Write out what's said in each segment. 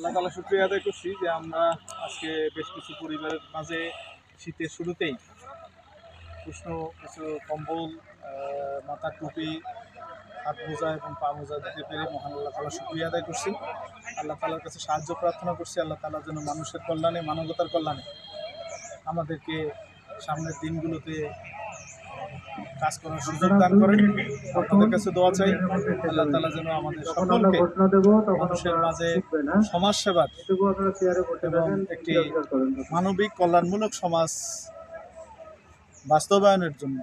আল্লাহ তালা শুক্রিয়া আদায় করছি যে আমরা আজকে বেশ কিছু পরিবারের মাঝে শীতের শুরুতেই উষ্ণ কিছু কম্বল মাথার টুপি, হাত মোজা এবং পা মোজা দিতে পেরে মহান আল্লাহ তালা শুক্রিয়া আদায় করছি। আল্লাহ তালার কাছে সাহায্য প্রার্থনা করছি, আল্লাহ তালা যেন মানুষের কল্যাণে, মানবতার কল্যাণে আমাদেরকে সামনের দিনগুলোতে কাজ করার সুযোগ দান করেন। আপনাদের কাছে দোয়া চাই। আল্লাহ তালা যেন আমাদের সকলকে মানুষের মাঝে? সমাজ সেবার করতে এবং একটি মানবিক কল্যাণমূলক সমাজ বাস্তবায়নের জন্য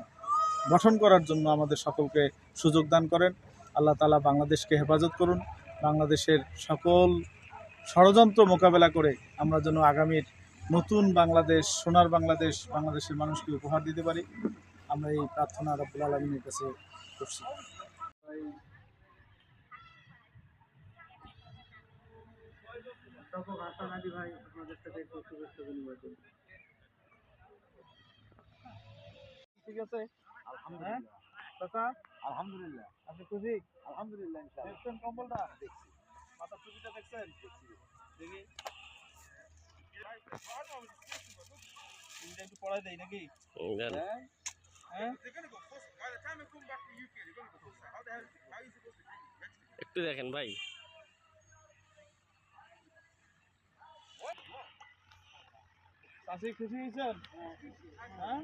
গঠন করার জন্য আমাদের সকলকে সুযোগ দান করেন। আল্লাহ তালা বাংলাদেশকে হেফাজত করুন। বাংলাদেশের সকল ষড়যন্ত্র মোকাবেলা করে আমরা যেন আগামীর নতুন বাংলাদেশ সোনার বাংলাদেশ বাংলাদেশের মানুষকে উপহার দিতে পারি। আমরা এই প্রার্থনা রব্বুল আলমিনের কাছে করছি ভাই আপনাদের সাথে। ঠিক আছে হ্যাঁ আলহামদুলিল্লাহ আপনি খুশি আলহামদুলিল্লাহ ইনশাআল্লাহ দেখছেন কম্বলটা মাথার টুপিটা দেখছেন দেখি একটু পড়াই দেয় নাকি হ্যাঁ হ্যাঁ একটু দেখেন ভাই। চাষি খুশি হয়েছেন? হ্যাঁ?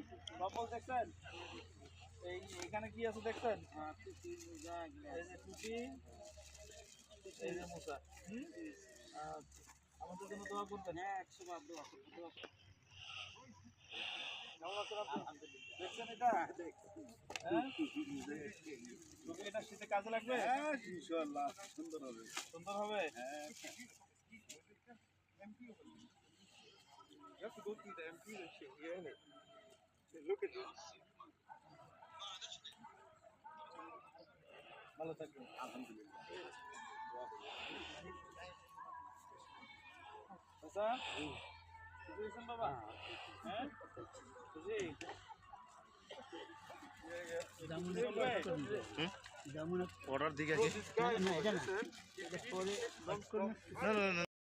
দেখছেন? এই এখানে কি আছে দেখছেন? এই যে টুপি এই যে মোসা। আমাদের জন্য দোয়া করবেন। হ্যাঁ একশো বার দোয়া করবেন দোয়া করবেন। কেমন আছেন আপনি? দেখছেন এটা হ্যাঁ এটা কাজে লাগবে ইনশাআল্লাহ সুন্দর হবে সুন্দর হবে You have to. ভালো খুশি হয়েছেন বাবা হ্যাঁ অর্ডার দিকে না না।